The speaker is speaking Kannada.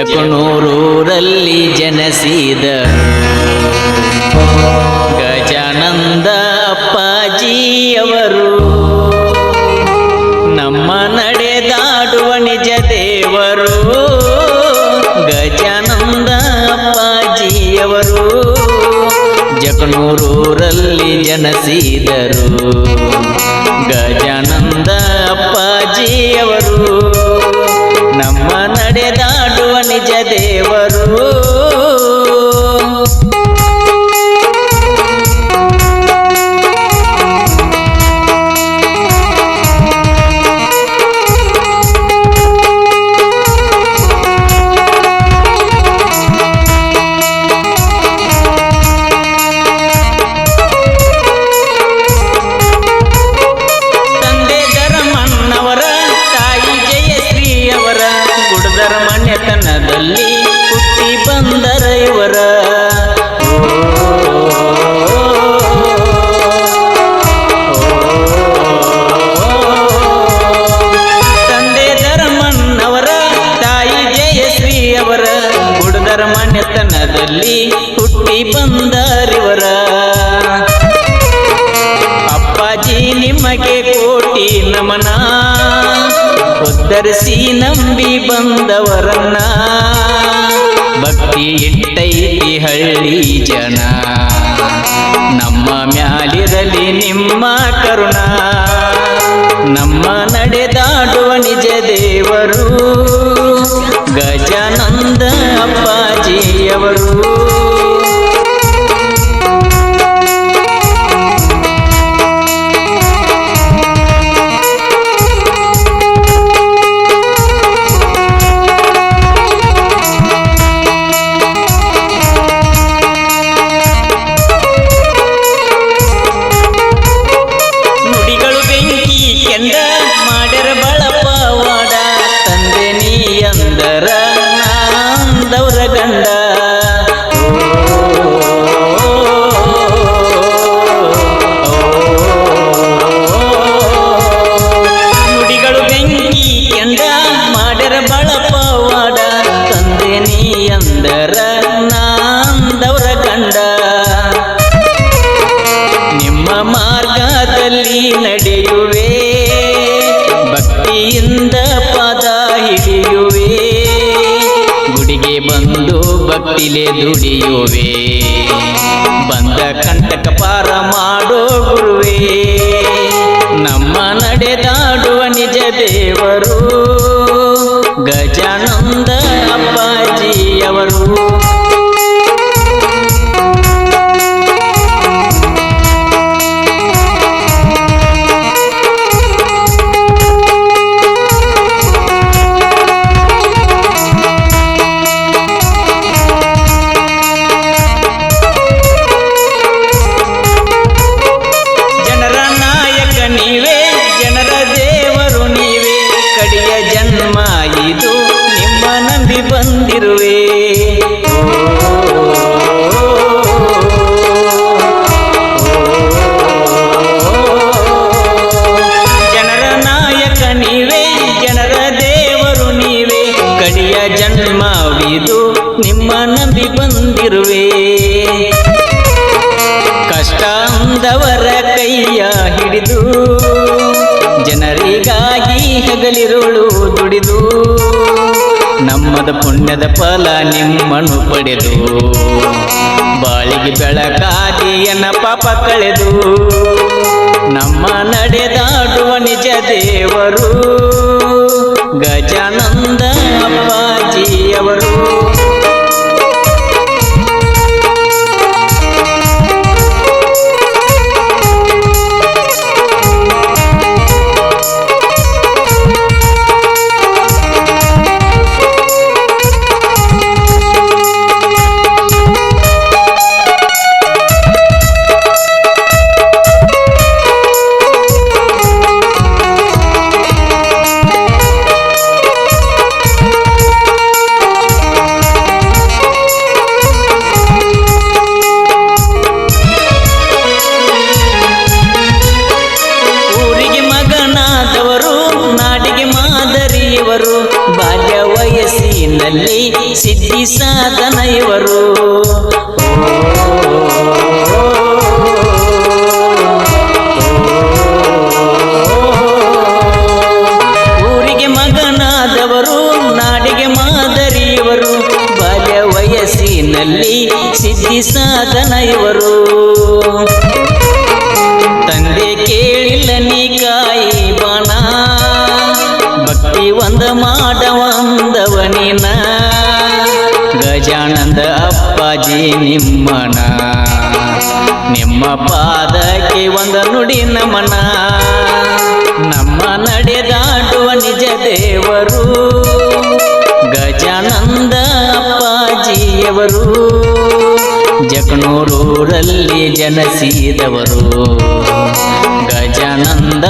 ಜಕಣೂರೂರಲ್ಲಿ ಜನಿಸಿದ ಗಜಾನಂದ ಅಪ್ಪಾಜಿಯವರು. ನಮ್ಮ ನಡೆದಾಡುವ ನಿಜ ದೇವರು ಗಜಾನಂದ ಅಪ್ಪಾಜಿಯವರು. ಜಕಣೂರೂರಲ್ಲಿ ಜನಿಸಿದರು ಗಜಾನಂದ ಅಪ್ಪಾಜಿಯವರು. ಜಯಶ್ರೀಯವರ ಹುಡುಗರ ಮನೆತನದಲ್ಲಿ ಹುಟ್ಟಿ ಬಂದರಿವರ. ಅಪ್ಪಾಜಿ ನಿಮಗೆ ಕೋಟಿ ನಮನ ಉತ್ತರಿಸಿ ನಂಬಿ ಬಂದವರನ್ನ. ಭಕ್ತಿ ಇಟ್ಟೈತಿ ಹಳ್ಳಿ ಜನ, ನಮ್ಮ ಮ್ಯಾಲಿರಲಿ ನಿಮ್ಮ ಕರುಣ. ನಮ್ಮ ನಡೆದಾಡುವ ನಿಜ ದೇವರು. ಗಜಾನಂದ ಅಪ್ಪಾಜಿಯವರು. ಮಾಡ್ಯರ ಬಳಪವಾಡ, ತಂದೆ ನೀ ಅಂದರ ನಾಂದವರ ಕಂಡ. ನಿಮ್ಮ ಮಾರ್ಗದಲ್ಲಿ ನಡೆಯುವೆ, ಭಕ್ತಿಯಿಂದ ಪದ ಹಿಡಿಯುವೆ. ಗುಡಿಗೆ ಬಂದು ಭಕ್ತಿಲೆ ದುಡಿಯುವೆ. ಬಂದ ಕಂಟಕ ಪಾರ ಮಾಡೋ ಗುರುವೇ. ಬಂದಿರುವೆ. ಜನರ ನಾಯಕ ನೀವೇ, ಜನರ ದೇವರು ನೀವೇ. ಕಡಿಯ ಜನ್ಮವಿದು ನಿಮ್ಮ ನಂಬಿ ಬಂದಿರುವೆ. ಕಷ್ಟ ಅಂದವರ ಕೈಯ ಹಿಡಿದು ಜನರಿಗಾಗಿ ಹಗಲಿರುಳು ದುಡಿದು ನಮ್ಮದ ಪುಣ್ಯದ ಫಲ ನಿಮ್ಮನ್ನು ಪಡೆದು. ಬಾಳಿಗೆ ಬೆಳಕಾದಿಯನ್ನ ಪಾಪ ಕಳೆದು. ನಮ್ಮ ನಡೆದಾಡುವ ನಿಜ ದೇವರು. ಗಜಾನಂದ ಅಪ್ಪಾಜಿಯವರು. ಸಿದ್ಧಿ ಸಾಧನ ಇವರು ಊರಿಗೆ ಮಗನಾದವರು, ನಾಡಿಗೆ ಮಾದರಿಯವರು. ಬಾಲ್ಯ ವಯಸ್ಸಿನಲ್ಲಿ ಸಿದ್ಧಿ ಸಾಧನ ಇವರು ತಂದೆ ಕೇಳಿಲ್ಲ, ನೀ ಕಾಯಿ ಬಾಣ. ಭಕ್ತಿ ಒಂದ ಮಾಡವಂದವನಿನ ಗಜಾನಂದ ಅಪ್ಪಾಜಿ ನಿಮ್ಮನ ನಿಮ್ಮ ಪಾದಕ್ಕೆ ಒಂದ ನುಡಿ ನಮನ. ನಮ್ಮ ನಡೆದಾಡುವ ನಿಜ ದೇವರು. ಗಜಾನಂದ ಅಪ್ಪಾಜಿಯವರು. ಜಗನೂರೂರಲ್ಲಿ ಜನಸಿದವರು ಗಜಾನಂದ